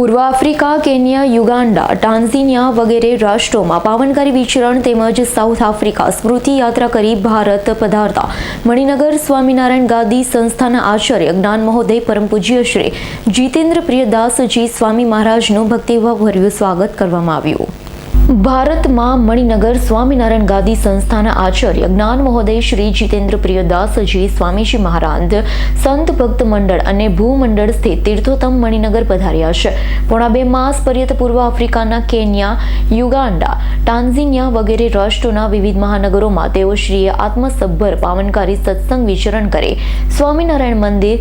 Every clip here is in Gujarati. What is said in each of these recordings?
પૂર્વ આફ્રિકા કેન્યા યુગાન્ડા ટાન્ઝિનિયા વગેરે રાષ્ટ્રોમાં પાવનકારી વિચરણ તેમજ સાઉથ આફ્રિકા સ્મૃતિ યાત્રા કરી ભારત પધારતા. મણિનગર સ્વામિનારાયણ ગાદી સંસ્થાના આચાર્ય જ્ઞાન મહોદય પરમ પૂજ્ય શ્રી જીતેન્દ્ર પ્રિયદાસજી સ્વામી મહારાજનું ભક્તિભાવભર્યું સ્વાગત કરવામાં આવ્યું. ભારતમાં મણિનગર સ્વામિનારાયણ ગાદી સંસ્થાના આચાર્ય જ્ઞાન મહોદય શ્રી જીતેન્દ્ર પ્રિયદાસજી સ્વામીજી મહારાજ, સંત ભક્ત મંડળ અને ભૂમંડળ સ્થિત તીર્થોત્તમ મણિનગર પધાર્યા છે. પોણા બે માસ પર્યત પૂર્વ આફ્રિકાના કેન્યા, યુગાન્ડા, ટાન્ઝિનિયા વગેરે રાષ્ટ્રોના વિવિધ મહાનગરોમાં તેઓ શ્રીએ આત્મસભર, પાવનકારી સત્સંગ વિચરણ કરે. સ્વામિનારાયણ મંદિર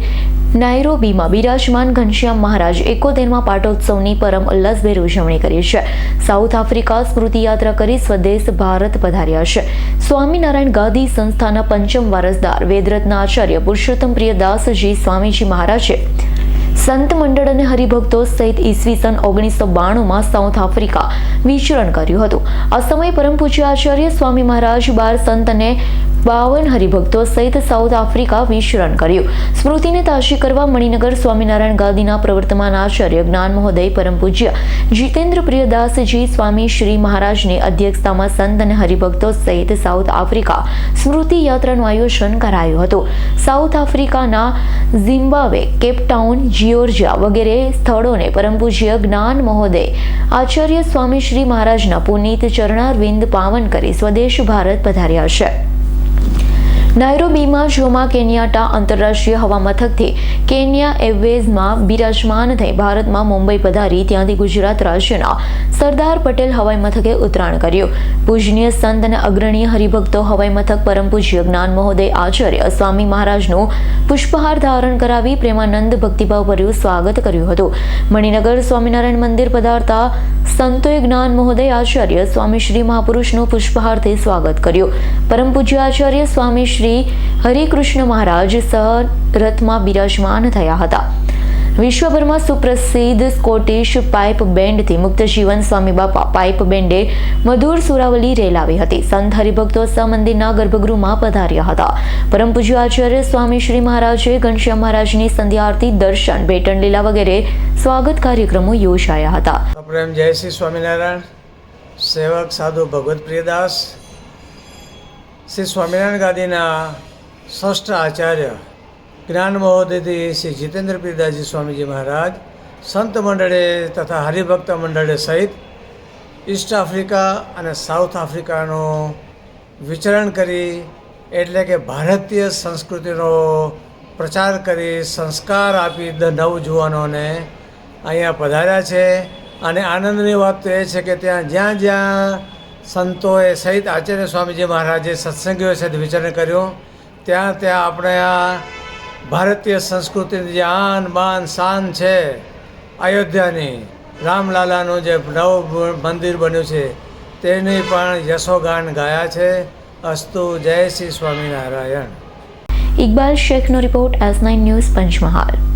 નાયરોબીમાં બિરાજમાન ઘનશ્યામ મહારાજ એકોતેરમાં પાટોત્સવની પરમ ઉલ્લાસભેર ઉજવણી કરી છે. સાઉથ આફ્રિકા સ્મૃતિ યાત્રા કરી સ્વદેશ ભારત પધાર્યા છે. સ્વામિનારાયણ ગાંધી સંસ્થાના પંચમ વારસદાર વેદરત્ના આચાર્ય પુરુષોત્તમ પ્રિયદાસજી સ્વામીજી મહારાજે સંત મંડળ અને હરિભક્તો સહિત ઈસવીસન ઓગણીસો બાણુંમાં સાઉથ આફ્રિકા વિચરણ કર્યું હતું. આ સમયે પરમ પૂજ્ય આચાર્ય સ્વામી મહારાજ બાર સંત અને બાવન હરિભક્તો સહિત સાઉથ આફ્રિકા વિશ્રણ કર્યું. સ્મૃતિને તાજી કરવા મણિનગર સ્વામિનારાયણ ગાદીના પ્રવર્તમાન આચાર્ય જ્ઞાન મહોદય પરમ પૂજ્ય જીતેન્દ્ર પ્રિયદાસજી સ્વામી શ્રી મહારાજની અધ્યક્ષતામાં સંત અને હરિભક્તો સહિત સાઉથ આફ્રિકા સ્મૃતિ યાત્રાનું આયોજન કરાયું હતું. સાઉથ આફ્રિકાના ઝિમ્બાબ્વે કેપટાઉન જિયોર્જિયા વગેરે સ્થળોને પરમ પૂજ્ય જ્ઞાન મહોદય, આચાર્ય સ્વામી શ્રી મહારાજના પુનિત ચરણારવિંદ પાવન કરી સ્વદેશ ભારત પધાર્યા છે. નાયરોબીમાં જોમા કેન્યાટા આંતરરાષ્ટ્રીય હવામથકથી કેન્યા એરવેઝમાં બિરાજમાન થઈ ભારતમાં મુંબઈ પધારી ત્યાંથી ગુજરાત રાજ્યના સરદાર પટેલ હવાઈ મથકે ઉતરાણ કર્યું. પૂજનીય સંત અને અગ્રણીય હરિભક્તો હવાઈ મથક પરમ પૂજ્ય જ્ઞાન મહોદય આચાર્ય સ્વામી મહારાજનું પુષ્પહાર ધારણ કરાવી પ્રેમાનંદ ભક્તિભાવભર્યું સ્વાગત કર્યું હતું. મણિનગર સ્વામિનારાયણ મંદિર પધારતા સંતોએ જ્ઞાન મહોદય આચાર્ય સ્વામી શ્રી મહાપુરુષનું પુષ્પહારથી સ્વાગત કર્યું. પરમ પૂજ્ય આચાર્ય સ્વામી શ્રી હરિકૃષ્ણ મહારાજ સહરથમાં બિરાજમાન થયા હતા. વિશ્વભરમાં સુપ્રસિદ્ધ સ્કોટિશ પાઇપ બેન્ડથી મુક્ત જીવન સ્વામી બાપા પાઇપ બેન્ડે મધુર સુરાવલી રેલાવી હતી. સંત હરિભક્તો મંદિરના ગર્ભગૃહમાં પધાર્યા હતા. પરમ પૂજ્ય આચાર્ય સ્વામી શ્રી મહારાજે ઘનશ્યામ મહારાજની સંધ્યા આરતી દર્શન બેટન લીલા વગેરે સ્વાગત કાર્યક્રમો યોજાયા હતા. પ્રેમ જય શ્રી સ્વામિનારાયણ, સેવક સાધુ ભગવત પ્રિયદાસ શ્રી સ્વામિનારાયણ ગાદીના ષષ્ઠ આચાર્ય જ્ઞાન મહોદયથી શ્રી જીતેન્દ્ર પ્રિયદાસજી સ્વામીજી મહારાજ, સંત મંડળે તથા હરિભક્ત મંડળે સહિત ઈસ્ટ આફ્રિકા અને સાઉથ આફ્રિકાનું વિચરણ કરી એટલે કે ભારતીય સંસ્કૃતિનો પ્રચાર કરી સંસ્કાર આપી દ નવજુવાનોને અહીંયા પધાર્યા છે. અને આનંદની વાત તો એ છે કે ત્યાં જ્યાં જ્યાં સંતોએ સહિત આચાર્ય સ્વામીજી મહારાજે સત્સંગીઓ સાથે વિચરણ કર્યું. ત્યાં ત્યાં આપણે આ ભારતીય સંસ્કૃતિની જે આન બાન શાન છે, અયોધ્યાની, રામલાલાનું જે નવ મંદિર બન્યું છે, તેની પણ યશોગાન ગાયા છે. અસ્તુ જય Shri Swaminarayan. Iqbal શેખનો report S nine news Panchmahal.